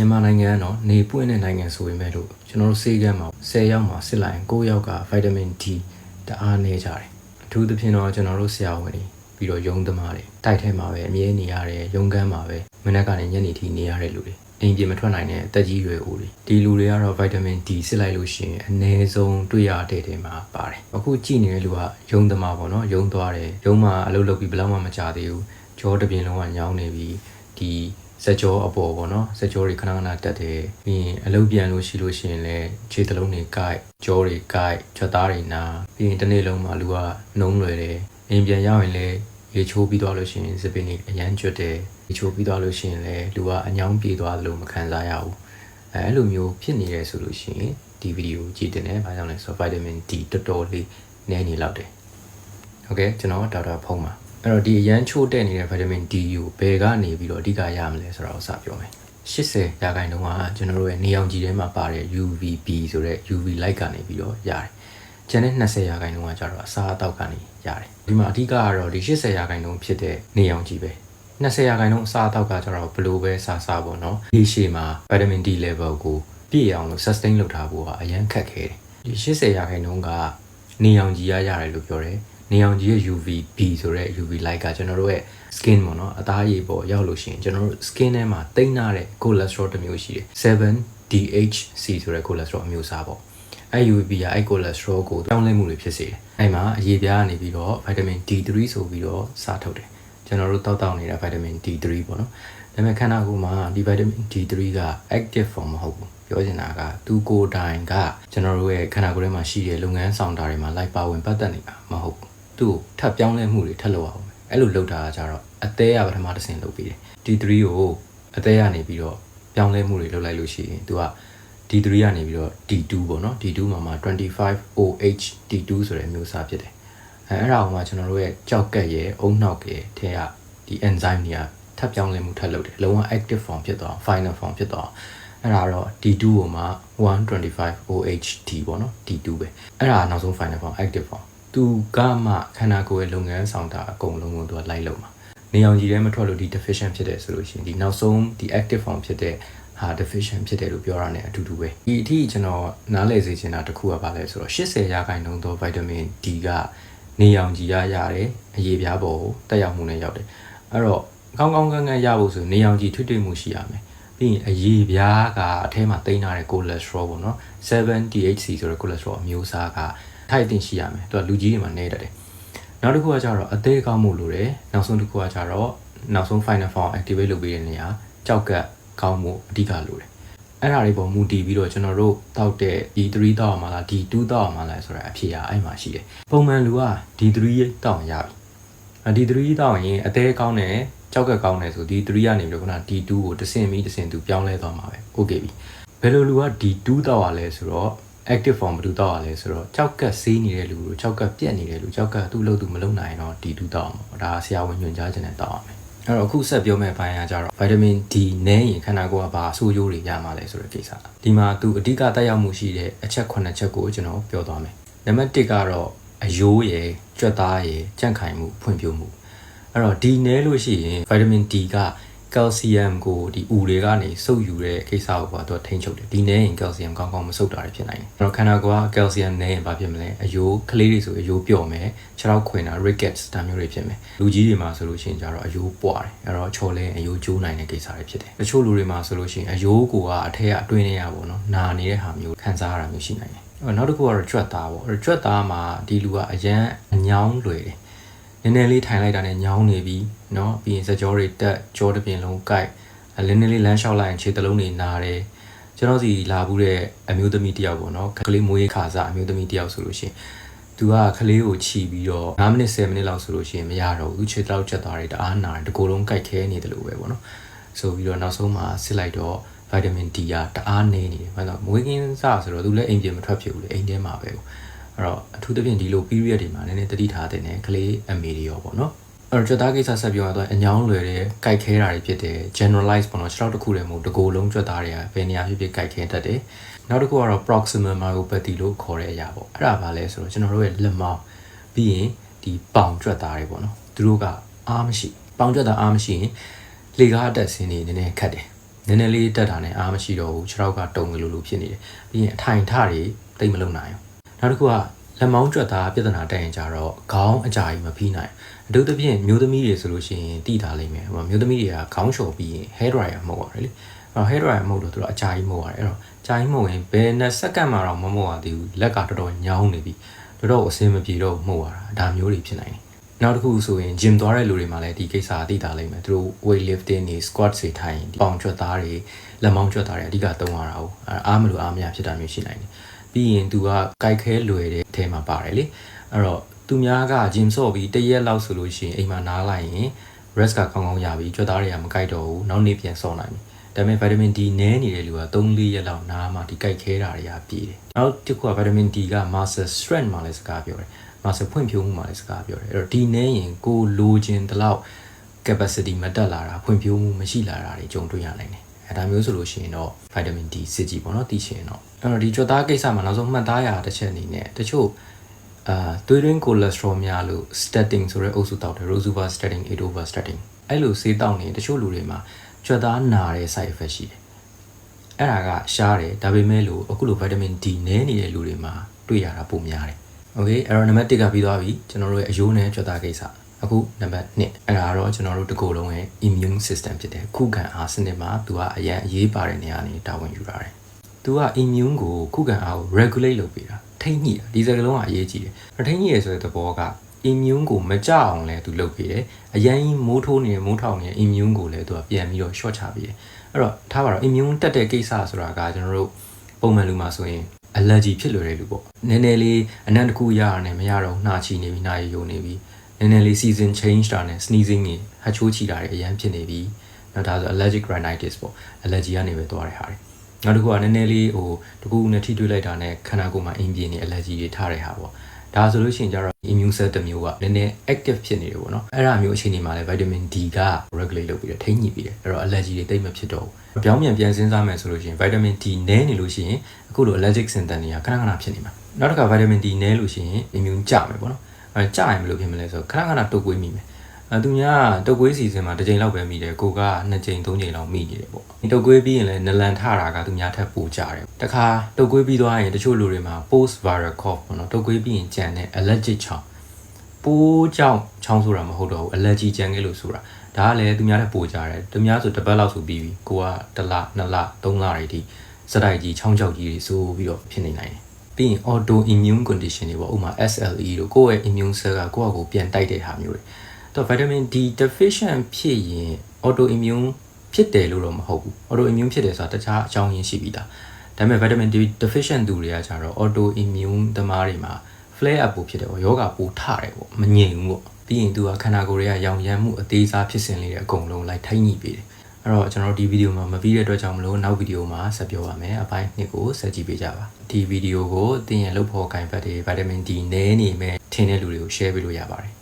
မြန်မာနိုင်ငံကတော့နေပွင့်တဲ့နိုင်ငံဆိုပေမဲ့လို့ကျွန်တော်တို့ဆေးကမ်းမှာ10ယောက်မှာစစ်လိုက်ရင်9ယောက်ကဗိုက်တာမင် D တအားနေကြတယ်အထူးသဖြင့်တော့ကျွန်တော်တို့ဆရာဝန်တွေပြီးတော့ယုံသမားတွေတိုက်ထဲမှာပဲအမြဲနေရတယ်ယုံကမ်းမှာပဲမနေ့ကနေညနေထိနေရတဲ့လူတွေအိမ်ပြင်မထွက်နိုင်တဲ့အသက်ကြီးရွယ်အိုတွေဒီလူတွေကတော့ဗိုက်တာမင် D စစ်လိုက်လို့ရှိရင်အနည်းဆုံးတွေ့ရတဲ့တဲမှာပါတယ်အခုကြည့်နေတဲ့လူကယုံသမားပေါ့နော်ယုံသွားတယ်ယုံမှာအလုပ်လုပ်ပြီးဘယ်တော့မှမကြသေးဘူးကြောတစ်ပြင်လုံးကညောင်းနေပြီးဒီ စက်ကြောအပေါ်ပေါ့နော်စက်ကြောတွေခဏခဏတက်တယ်ပြီးရင်အလုပ်ပြန်လို့ရှိလို့ရှိရင်လည်းခြေသလုံးတွေကိုက်ကြောတွေကိုက်ချက်သားတွေနာပြီးရင်တစ်နေ့လုံးမှာလူကနှုံးလွယ်တယ်အိမ်ပြန်ရောက်ရင်လည်းရေချိုးပြီးသွားလို့ရှိရင်စပင်းတွေအရန်ကျွတ်တယ်ရေချိုးပြီးသွားလို့ရှိရင်လည်းလူကအညောင်းပြေသွားသလိုမခံစားရဘူးအဲအဲ့လိုမျိုးဖြစ်နေတယ်ဆိုလို့ရှိရင်ဒီဗီဒီယိုကြည့်တင်တယ်ဘာကြောင့်လဲဆိုတော့ vitamin D တော်တော်လေးနည်းနေလောက်တယ်โอเคကျွန်တော်ဒေါက်တာဖုံးပါ အဲ့တော့ဒီအရန်ချိုးတက်နေတဲ့ vitamin D ကိုဘယ်ကနေပြီးတော့အဓိကရမလဲဆိုတော့စပြောမယ်80ရာခိုင်နှုန်းကကျွန်တော်တို့ရဲ့နေအောင်ကြည်ထဲမှာပါတဲ့ UVB ဆိုတဲ့ UV light ကနေပြီးတော့ရတယ်ကျန်တဲ့20ရာခိုင်နှုန်းကကျတော့အစားအသောက်ကနေရတယ်ဒီမှာအဓိကကတော့ဒီ80ရာခိုင်နှုန်းဖြစ်တဲ့နေအောင်ကြည်ပဲ20ရာခိုင်နှုန်းအစားအသောက်ကကျတော့ဘလို့ပဲစားစားပေါ့နော်ဒီရှေ့မှာ vitamin D level ကိုပြည့်အောင်လို့ sustain လုပ်ထားဖို့ကအရန်ခက်ခဲတယ်ဒီ80ရာခိုင်နှုန်းကနေအောင်ကြည်ရရတယ်လို့ပြောတယ် နေအောင်ကြီးရဲ့ UVB ဆိုတဲ့ UV light ကကျွန်တော်တို့ရဲ့ skin ပေါ့နော်အသားရည်ပေါ်ရောက်လို့ရှိရင်ကျွန်တော်တို့ skin ထဲမှာတိမ့်နာတဲ့ cholesterol တစ်မျိုးရှိတယ် 7DHC ဆိုတဲ့ cholesterol အမျိုးအစားပေါ့အဲ UVB ကအဲ cholesterol ကိုတောင်းလဲမှုတွေဖြစ်စေတယ်အဲမှာအရေးပြားကနေပြီးတော့ vitamin D3 ဆိုပြီးတော့စားထုတ်တယ်ကျွန်တော်တို့တောက်တောက်နေတာ vitamin D3 ပေါ့နော်ဒါပေမဲ့ခန္ဓာကိုယ်မှာဒီ vitamin D3 က active form မဟုတ်ဘူးပြောချင်တာကသူကိုယ်တိုင်ကကျွန်တော်တို့ရဲ့ခန္ဓာကိုယ်ထဲမှာရှိတဲ့လုပ်ငန်းဆောင်တာတွေမှာလိုက်ပါဝင်ပတ်သက်နေတာမဟုတ်ဘူး သူ့ကိုထပ်ပြောင်းလဲမှုတွေထပ်လုပ်အောင်အဲ့လိုလုပ်တာကကြတော့အသေးရပထမတစ်ဆင့်လုပ်ပြီးတယ် D3 ကိုအသေးရနေပြီးတော့ပြောင်းလဲမှုတွေလုပ်လိုက်လို့ရှိရင်သူက D3 ကနေပြီးတော့ D2 ပေါ့နော် D2 မှာမှာ 25OH D2 ဆိုတဲ့အမျိုးအစားဖြစ်တယ်အဲအဲ့ဒါကမှကျွန်တော်တို့ရဲ့ကြောက်ကက်ရဲ့အုံနှောက်ရဲ့ထဲကဒီ enzyme တွေကထပ်ပြောင်းလဲမှုထပ်လုပ်တယ်လုံးဝ active form ဖြစ်သွားအောင် final form ဖြစ်သွားအောင်အဲ့ဒါတော့ D2 ကိုမှ 125OHD ပေါ့နော် D2 ပဲအဲ့ဒါနောက်ဆုံး final form active form သူကမှခန္ဓာကိုယ်ရဲ့လုပ်ငန်းဆောင်တာအကုန်လုံးကိုသူကလိုက်လုပ်မှာနေအောင်ကြီးထဲမထွက်လို့ဒီ deficient ဖြစ်တယ်ဆိုလို့ရှိရင်ဒီနောက်ဆုံးဒီ active form ဖြစ်တဲ့ဟာ deficient ဖြစ်တယ်လို့ပြောရတဲ့အတူတူပဲဒီအထိကျွန်တော်နားလည်စေချင်တာတစ်ခုကဘာလဲဆိုတော့80ရာခိုင်နှုန်းသော vitamin D ကနေအောင်ကြီးရရတယ်အရေးပြားပေါ်ကိုတက်ရောက်မှုနဲ့ရောက်တယ်အဲ့တော့ကောင်းကောင်းကန်းကန်းရဖို့ဆိုနေအောင်ကြီးထွေးထွေးမှုရှိရမယ်ပြီးရင်အရေးပြားကအထဲမှာတိန်းထားတဲ့ cholesterol ပေါ့နော် 7DHC ဆိုတဲ့ cholesterol အမျိုးအစားက ထိုက်တင်ရှိရမယ်သူကလူကြီးတွေမှာနေတတ်တယ်နောက်တစ်ခုကကျတော့အသေးကောင်းမှုလိုတယ်နောက်ဆုံးတစ်ခုကကျတော့နောက်ဆုံး final form activate လုပ်ပေးတဲ့နေရာကြောက်ကကောင်းမှုအဓိကလိုတယ်အဲ့ဒါတွေပေါ်မူတည်ပြီးတော့ကျွန်တော်တို့တောက်တဲ့ D3 တောက်အောင်မလား D2 တောက်အောင်မလားဆိုတာအဖြေကအဲ့မှာရှိတယ်ပုံမှန်လူက D3 တောက်အောင်ရပြီအ D3 တောက်ရင်အသေးကောင်းတယ်ကြောက်ကကောင်းတယ်ဆို D3 ကနေပြီးတော့ခုန D2 ကိုတဆင့်ပြီးတဆင့်သူပြောင်းလဲသွားမှာပဲ okay ပြီဘယ်လိုလူက D2 တောက်ရလဲဆိုတော့ active form ဘယ်သူတောက်ရလဲဆိုတော့ကြောက်ကဆေးနေတဲ့လူတို့ကြောက်ကပြက်နေတဲ့လူကြောက်ကသူ့လို့သူမလုံနိုင်တော့ D2 တောက်အောင်ပေါ့ဒါဆရာဝန်ညွှန်ကြားခြင်းနဲ့တောက်အောင်မယ်အဲ့တော့အခုဆက်ပြောမယ့်ဘိုင်းကကြတော့ vitamin D နည်းရင်ခန္ဓာကိုယ်ကဘာအဆိုးကျိုးတွေရမှာလဲဆိုတဲ့ကိစ္စဒီမှာသူအဓိကတက်ရောက်မှုရှိတဲ့အချက်9ချက်ကိုကျွန်တော်ပြောသွားမယ်နံပါတ်1ကတော့အယိုးရယ်ကြွက်သားရယ်ကြန့်ခိုင်မှုဖွံ့ဖြိုးမှုအဲ့တော့ဒီနည်းလို့ရှိရင် vitamin D က ကယ်လ်ဆီယမ်ကိုဒီဥတွေကနေစုပ်ယူတဲ့ကိစ္စကိုကတော့ထိန်းချုပ်တယ်ဒီနည်းရင်ကယ်လ်ဆီယမ်ကောင်းကောင်းမစုပ်တာတွေဖြစ်နိုင်တယ်အဲ့တော့ခန္ဓာကိုယ်ကကယ်လ်ဆီယမ်နည်းရင်ဘာဖြစ်မလဲအယိုးကလေးတွေဆိုအယိုးပျော့မယ်ခြေထောက်ခွင်တာ rickets ဒါမျိုးတွေဖြစ်မယ်လူကြီးတွေမှာဆိုလို့ရှိရင်ကျတော့အယိုးပွားတယ်အဲ့တော့ချော်လဲအယိုးကျိုးနိုင်တဲ့ကိစ္စတွေဖြစ်တယ်တချို့လူတွေမှာဆိုလို့ရှိရင်အယိုးကိုကအထက်အတွင်းထဲရပါတော့နာနေတဲ့ဟာမျိုးခံစားရတာမျိုးရှိနိုင်တယ်နောက်တစ်ခုကတော့ကြွက်သားပေါ့အဲ့ကြွက်သားမှာဒီလူကအရန်အညောင်းလွယ်တယ် နည်းနည်းလေးထိုင်လိုက်တာနဲ့ညောင်းနေပြီเนาะပြီးရင်စကြောတွေတက်ကြောတစ်ပြင်လုံးကိုက်လင်းနေလေးလမ်းလျှောက်လိုက်ရင်ခြေတလုံးတွေနာတယ်ကျွန်တော်စီလာဘူးတဲ့အမျိုးသမီးတယောက်ပေါ့နော်ကလေးမွေးခါစားအမျိုးသမီးတယောက်ဆိုလို့ရှိရင်သူကကလေးကိုခြီပြီးတော့9မိနစ်10မိနစ်လောက်ဆိုလို့ရှိရင်မရတော့ဘူးသူခြေတောက်ချက်သွားတယ်တအားနာတယ်တကိုယ်လုံးကိုက်ခဲနေတယ်လို့ပဲပေါ့နော်ဆိုပြီးတော့နောက်ဆုံးမှာစစ်လိုက်တော့ vitamin D ကတအားနေနေတယ်ဘာလို့မွေးကင်းစားဆိုတော့သူလည်းအိမ်ပြင်မထွက်ဖြစ်ဘူးလေအိမ်ထဲမှာပဲ အဲ့တော့အထူးသဖြင့်ဒီလို period တွေမှာနည်းနည်းတတိထားတဲ့ကလေးအမေတွေရောပေါ့နော်အဲ့တော့ကြွက်သားကိစ္စဆက်ပြောရတော့အညောင်းလွယ်တဲ့ကြိုက်ခဲတာတွေဖြစ်တယ် generalize ပေါ့နော်ခြေထောက်တစ်ခုတည်းမဟုတ်တကိုယ်လုံးကြွက်သားတွေကဘယ်နေရာဖြစ်ဖြစ်ကြိုက်ခဲတတ်တယ်နောက်တစ်ခုကတော့ proximal myopathy လို့ခေါ်တဲ့အရာပေါ့အဲ့ဒါဘာလဲဆိုတော့ကျွန်တော်တို့ရဲ့လက်မောင်းပြီးရင်ဒီပေါင်ကြွက်သားတွေပေါ့နော်သူတို့ကအားမရှိပေါင်ကြွက်သားအားမရှိရင်လေကားအတက်ဆင်းနေနည်းနည်းခတ်တယ်နည်းနည်းလေးတက်တာနဲ့အားမရှိတော့ဘူးခြေထောက်ကတုံလို့လို့ဖြစ်နေတယ်ပြီးရင်အထိုင်ထတွေတိတ်မလုံနိုင်ဘူး နောက်တစ်ခုကလက်မောင်းကြွက်သားပြဿနာတက်ရင်ကြတော့ခေါင်းအကြာကြီးမပြီးနိုင်အထူးသဖြင့်မျိုးသမီးတွေဆိုလို့ရှိရင်တိတာလိမ့်မယ်ဟိုမျိုးသမီးတွေကခေါင်းလျှော်ပြီးရင် hair dryer မှုတ်ရတယ်လေအဲ့တော့ hair dryer မှုတ်တော့သူတို့အကြာကြီးမှုတ်ရတယ်အဲ့တော့ကြာကြီးမှုတ်ရင်ဘယ်နှစ်စက္ကန့်မှတော့မမှုတ်ရသေးဘူးလက်ကတော်တော်ညောင်းနေပြီတော်တော်အဆင်မပြေတော့မှုတ်ရတာဒါမျိုးတွေဖြစ်နိုင်တယ်နောက်တစ်ခုဆိုရင် gym သွားတဲ့လူတွေမှာလည်းဒီကိစ္စအသိတာလိမ့်မယ်သူတို့ weight lifting တွေ squat တွေထိုင်ပေါင်ချွတ်သားတွေလက်မောင်းချွတ်သားတွေအဓိကသုံးရတာ哦အားမလို့အားမရဖြစ်တာမျိုးရှိနိုင်တယ် ပြီးရင်သူကကြိုက်ခဲလွယ်တဲ့အထဲမှာပါတယ်လေအဲ့တော့သူများက gym ဆော့ပြီးတရက်လောက်ဆိုလို့ရှိရင်အိမ်မှာနားလိုက်ရင် rest ကကောင်းကောင်းရပြီကြွက်သားတွေကမကြိုက်တော့ဘူးနောက်နေ့ပြန်ဆော့နိုင်ပြီဒါပေမဲ့ vitamin D နည်းနေတဲ့လူက3-4ရက်လောက်နားမှဒီကြိုက်ခဲတာတွေကပြည့်တယ်နောက်တစ်ခုက vitamin D က muscle strength မှာလည်းစကားပြောတယ် muscle ဖွံ့ဖြိုးမှုမှာလည်းစကားပြောတယ်အဲ့တော့ဒီနည်းရင်ကိုလိုချင်တလောက် capacity မတက်လာတာဖွံ့ဖြိုးမှုမရှိလာတာတွေကြုံတွေ့ရနိုင်တယ် အဲဒါမျိုးဆိုလို့ရှိရင်တော့ vitamin D စစ်ကြည့်ပေါ့နော်သိချင်တော့အဲ့တော့ဒီကြွသားကိစ္စမှာနောက်ဆုံးမှတ်သားရတစ်ချက်အနေနဲ့တချို့အာသွေးရင်း cholesterol များလို့ statin ဆိုတဲ့အုပ်စုတောက်တယ် rosuva statin atova statin အဲ့လိုဆေးတောက်နေတချို့လူတွေမှာကြွသားနာတဲ့ side effect ရှိတယ်အဲ့ဒါကရှားတယ်ဒါပေမဲ့လို့အခုလို vitamin D နည်းနေတဲ့လူတွေမှာတွေ့ရတာပိုများတယ် okay အဲ့တော့နံပါတ်1ကပြီးသွားပြီကျွန်တော်တို့ရဲ့အယိုးနဲ့ကြွသားကိစ္စ အခုနံပါတ်2အဲ့ဒါတော့ကျွန်တော်တို့တကူလုံးရဲ့ immune system ဖြစ်တယ်ခုခံအားစနစ်မှာသူကအရန်အရေးပါတဲ့နေရာနေတာဝန်ယူထားတယ်သူက immune ကိုခုခံအားကို regulate လုပ်ပေးတာထိန်းညှိတာဒီစကားလုံးကအရေးကြီးတယ်ထိန်းညှိရဆိုတဲ့သဘောက immune ကိုမကြအောင်လဲသူလုပ်ပေးတယ်အရင်မိုးထိုးနေမိုးထောင်နေတဲ့ immune ကိုလည်းသူကပြန်ပြီးတော့ short ချပေးတယ်အဲ့တော့ထားပါတော့ immune တက်တဲ့ကိစ္စဆိုတာကကျွန်တော်တို့ပုံမှန်လူမှာဆိုရင် allergy ဖြစ်လွယ်တဲ့လူပေါ့နည်းနည်းလေးအနံ့တစ်ခုရရတယ်မရတော့နှာချီနေပြီနှာရည်ယိုနေပြီ နည်းနည်းလေး season change တာနဲ့ sneezing တွေဟချိုးချီတာတွေအရင်ဖြစ်နေပြီနောက်ဒါဆို allergic rhinitis ပေါ့ allergy ကနေပဲသွားတဲ့ဟာတွေနောက်တစ်ခုကနည်းနည်းလေးဟိုတကူနဲ့ထိတွေ့လိုက်တာနဲ့ခန္ဓာကိုယ်မှာအင်းပြင်းနေ allergy တွေထားတဲ့ဟာပေါ့ဒါဆိုလို့ရှိရင်ကျတော့ immune cell တစ်မျိုးကနည်းနည်း active ဖြစ်နေတယ်ပေါ့နော်အဲ့ဒါမျိုးအခြေအနေမှာလည်း vitamin D က regulate လုပ်ပြီးတော့ထိန်းညှိပြီးတယ်အဲ့တော့ allergy တွေတိတ်မဖြစ်တော့ဘူးပြောင်းပြန်ပြန်စဉ်းစားမယ်ဆိုလို့ရှိရင် vitamin D နည်းနေလို့ရှိရင်အခုလို allergic symptom တွေကခဏခဏဖြစ်နေမှာနောက်တစ်ခါ vitamin D နည်းလို့ရှိရင် immune ကျမယ်ပေါ့နော် အဲကျရင်ဘယ်လိုဖြစ်မလဲဆိုတော့ခဏခဏတုပ်ကွေးမိမယ်အဲသူများတုပ်ကွေးစီစဉ်မှာတစ်ချိန်လောက်ပဲမိတယ်ကိုကနှစ်ချိန်သုံးချိန်လောက်မိနေတယ်ပေါ့ဒီတုပ်ကွေးပြီးရင်လည်းနလန်ထတာကသူများထက်ပိုကြတယ်တခါတုပ်ကွေးပြီးသွားရင်တချို့လူတွေမှာ post viral cough ပေါ့နော်တုပ်ကွေးပြီးရင်ကြံတဲ့ allergic ချောင်းပိုးကြောင့်ချောင်းဆိုတာမဟုတ်တော့ဘူး allergy ကြံခဲ့လို့ဆိုတာဒါကလည်းသူများထက်ပိုကြတယ်သူများဆိုတစ်ပတ်လောက်ဆိုပြီးပြီကိုကတစ်လနှစ်လသုံးလတွေဒီစတိုက်ကြီးချောင်းကြောက်ကြီးတွေဆိုပြီးတော့ဖြစ်နေနိုင်တယ် ပြီးရင် auto immune condition တွေပေါ့ဥပမာ SLE တို့ကိုယ့်ရဲ့ immune cell ကကိုယ့်အကိုပြန်တိုက်တဲ့ဟာမျိုးတွေတော့ vitamin D deficient ဖြစ်ရင် auto immune ဖြစ်တယ်လို့တော့မဟုတ်ဘူး auto immune ဖြစ်တယ်ဆိုတာတခြားအကြောင်းရင်းရှိပြီးသားဒါပေမဲ့ vitamin D deficient သူတွေကကြတော့ auto immune သမားတွေမှာ flare up ပိုဖြစ်တယ်ပေါ့ယောဂပိုထတယ်ပေါ့မငြိမ်ဘူးပေါ့ပြီးရင်သူကခန္ဓာကိုယ်ရဲ့ရောင်ရမ်းမှုအသေးစားဖြစ်စဉ်လေးတွေအကုန်လုံးလိုက်ထိုင်းညှိပေးတယ် အဲ့တော့ကျွန်တော်တို့ဒီဗီဒီယိုမှာမပြီးတဲ့အတွက်ကြောင့်မလို့နောက်ဗီဒီယိုမှာဆက်ပြောပါမယ်အပိုင်းနှစ်ကိုဆက်ကြည့်ပေးကြပါဒီဗီဒီယိုကိုသင်ရဲ့လုပ်ဖို့ကင်ဖက်တွေ vitamin D နည်းနေမဲ့ထင်းတဲ့လူတွေကို share ပေးလို့ရပါတယ်